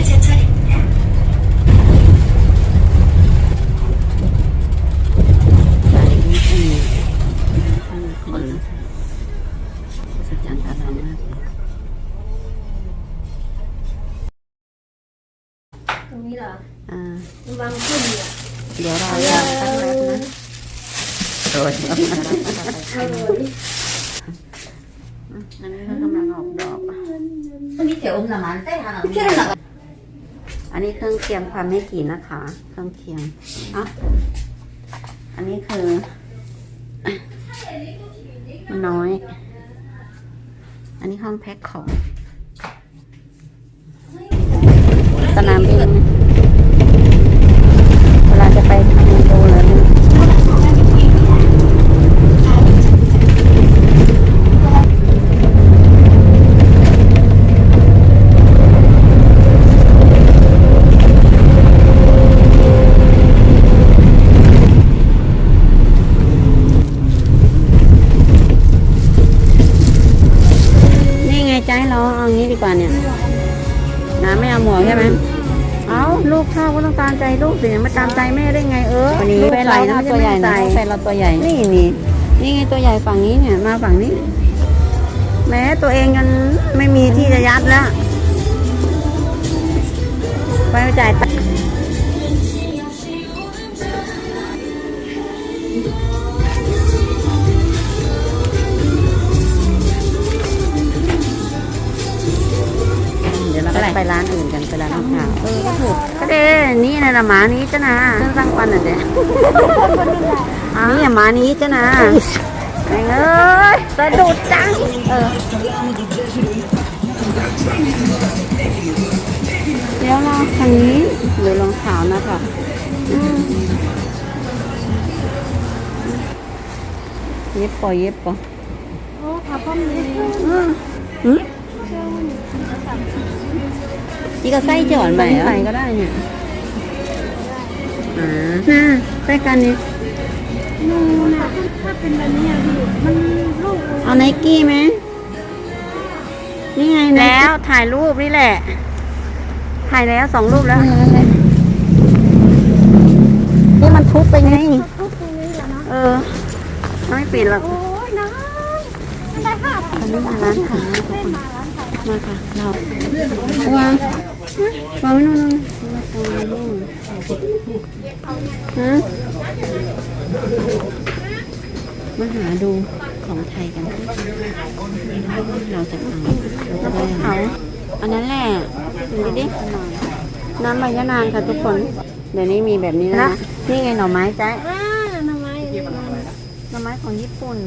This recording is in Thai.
오늘 제 차례입니다. Đúng rồi. À. Vâng, không gì ạ? Dạ rồi, dạ. Rồi. Rồi. Anh nó không là ngọt đọt. Không biết thì ôm làm anh thế hả? Thế là อันนี้เครื่องเคียงความไม่กี่นะคะ เครื่องเคียงอะอันนี้คือน้อย อันนี้ห้องแพ็คของ สนามบิน เราเอางี้ดีกว่าเนี่ยน้าไม่เอาหมวกใช่ไหมเอาลูกเข้าก็ต้องตามใจลูกสิไม่ตามใจแม่ได้ไงเออวันนี้ลูกแฟนใส่เรานะนะตัวใหญ่นะแฟแฟนนเราเราตัวใหญ่ นี่นี่นี่ไงตัวใหญ่ฝั่งนี้เนี่ยมาฝั่งนี้ แม้ตัวเองยังไม่มีที่จะยัดแล้ว ไปไม่จ่ายตังค์ ราก็ไปร้านอื่นกันไปร้านข้าวเออก็ถูกก็เด้นี่นะนะหมานี้จ้ะนะเครื่องตั้งปันอะเด้นี่อะหมานี้จ้ะนะแม่งเอ้ยสะดุดจังเออเดี๋ยวเราคันนี้หรือรองเท้านะคะอืมเย็บปอเย็บปอโอ้ขาป้อมนี้อืมอืม นี่ก็ไส้จอดใหม่ใส่ก็ได้เนี่ยอ่าน่าใส่กันนี่นูน่ะถ้าเป็นแบบนี้อะพี่มันลูกเอาไนกี้ไหมนี่ไงแล้วถ่ายรูปนี่แหละ ถ่ายแล้วสองรูปแล้ว นี่มันทุบไปไงทุกตรงนี้แหละเนาะเออไม่ปิดหรอกโอ้ยนะมัน ได้ห้าพันอันนี้มาร้านขายนะทุกได้คนมาร้านขายมาค่ะเราวางวางไว้นู่นนู่นวางไว้นู่นฮะมาหาดูของไทยกันเราจะเอาเราจะได้เอาอันนั้นแหละดูดิน้ำใบยะนางค่ะทุกคน เดี๋ยวนี้มีแบบนี้แล้วนะ นี่ไงหน่อไม้จ้ะอ่าทำไมหน่อไม้ของญี่ปุ่น